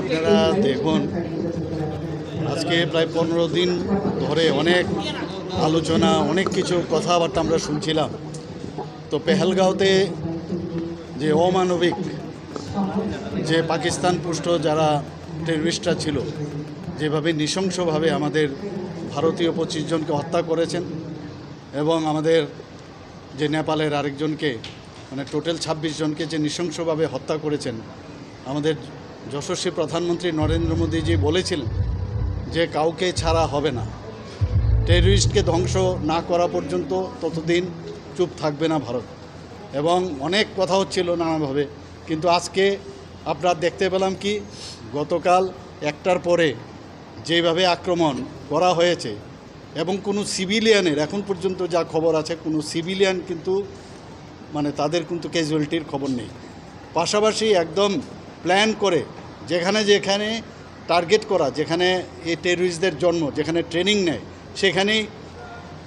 আপনারা দেখুন, আজকে প্রায় পনেরো দিন ধরে অনেক আলোচনা, অনেক কিছু কথাবার্তা আমরা শুনছিলাম। তো পেহেলগাঁওতে যে অমানবিক যে পাকিস্তান পুষ্ট যারা টেররিস্টরা ছিল, যেভাবে নৃশংসভাবে আমাদের ভারতীয় পঁচিশ জনকে হত্যা করেছেন এবং আমাদের যে নেপালের আরেকজনকে মানে টোটাল ছাব্বিশ জনকে যে নৃশংসভাবে হত্যা করেছেন, আমাদের যশস্বী প্রধানমন্ত্রী নরেন্দ্র মোদীজি বলেছিলেন যে কাউকে ছাড়া হবে না। টেররিস্টকে ধ্বংস না করা পর্যন্ত ততদিন চুপ থাকবে না ভারত। এবং অনেক কথা হচ্ছিল নানাভাবে, কিন্তু আজকে আপনার দেখতে পেলাম কি, গতকাল একটার পরে যেভাবে আক্রমণ করা হয়েছে এবং কোনো সিভিলিয়ানের, এখন পর্যন্ত যা খবর আছে, কোনো সিভিলিয়ান কিন্তু মানে তাদের কিন্তু ক্যাজুয়ালিটির খবর নেই। পাশাপাশি একদম প্ল্যান করে যেখানে যেখানে টার্গেট করা, যেখানে এই টেররিস্টদের জন্ম, যেখানে ট্রেনিং নেয়, সেখানেই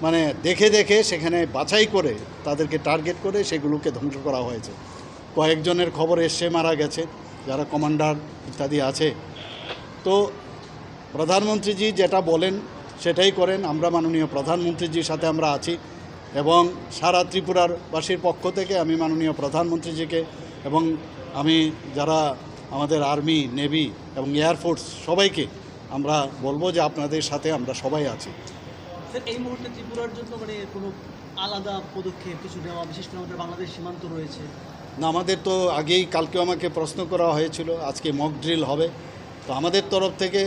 মানে দেখে দেখে সেখানে বাছাই করে তাদেরকে টার্গেট করে সেগুলোকে ধ্বংস করা হয়েছে। কয়েকজনের খবর এসে মারা গেছে, যারা কমান্ডার ইত্যাদি আছে। তো প্রধানমন্ত্রীজি যেটা বলেন সেটাই করেন। আমরা মাননীয় প্রধানমন্ত্রীজির সাথে আমরা আছি এবং সারা ত্রিপুরার বাসীর পক্ষ থেকে আমি মাননীয় প্রধানমন্ত্রীজিকে এবং আমি যারা আমাদের আর্মি নেভি এবং এয়ারফোর্স সবাইকে আমরা বলব যে আপনাদের সাথে আমরা সবাই আছি। এই মুহূর্তে ত্রিপুরার জন্য মানে কোনো আলাদা পদক্ষেপ কিছু নেওয়া বিশেষ করে আমাদের বাংলাদেশ সীমান্ত রয়েছে? না আমাদের তো আগেই কালকেও আমাকে প্রশ্ন করা হয়েছিল আজকে মক ড্রিল হবে। তো আমাদের তরফ থেকে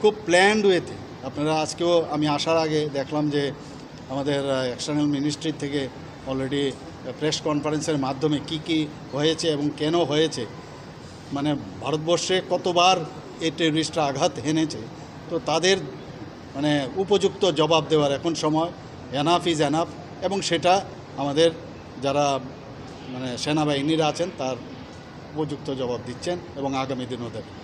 খুব প্ল্যান্ড ওয়েতে আপনারা আজকেও আমি আসার আগে দেখলাম যে আমাদের এক্সটার্নাল মিনিস্ট্রি থেকে অলরেডি প্রেস কনফারেন্সের মাধ্যমে কি কি হয়েছে এবং কেন হয়েছে? মানে ভারতবর্ষে কতবার এই টেররিস্টরা আঘাত হেনেছে? তো তাদের মানে উপযুক্ত জবাব দেওয়ার এখন সময়। এনাফ ইজ এনাফ এবং সেটা আমাদের যারা মানে সেনাবাহিনীরা আছেন তার উপযুক্ত জবাব দিচ্ছেন এবং আগামী দিনও দেবেন।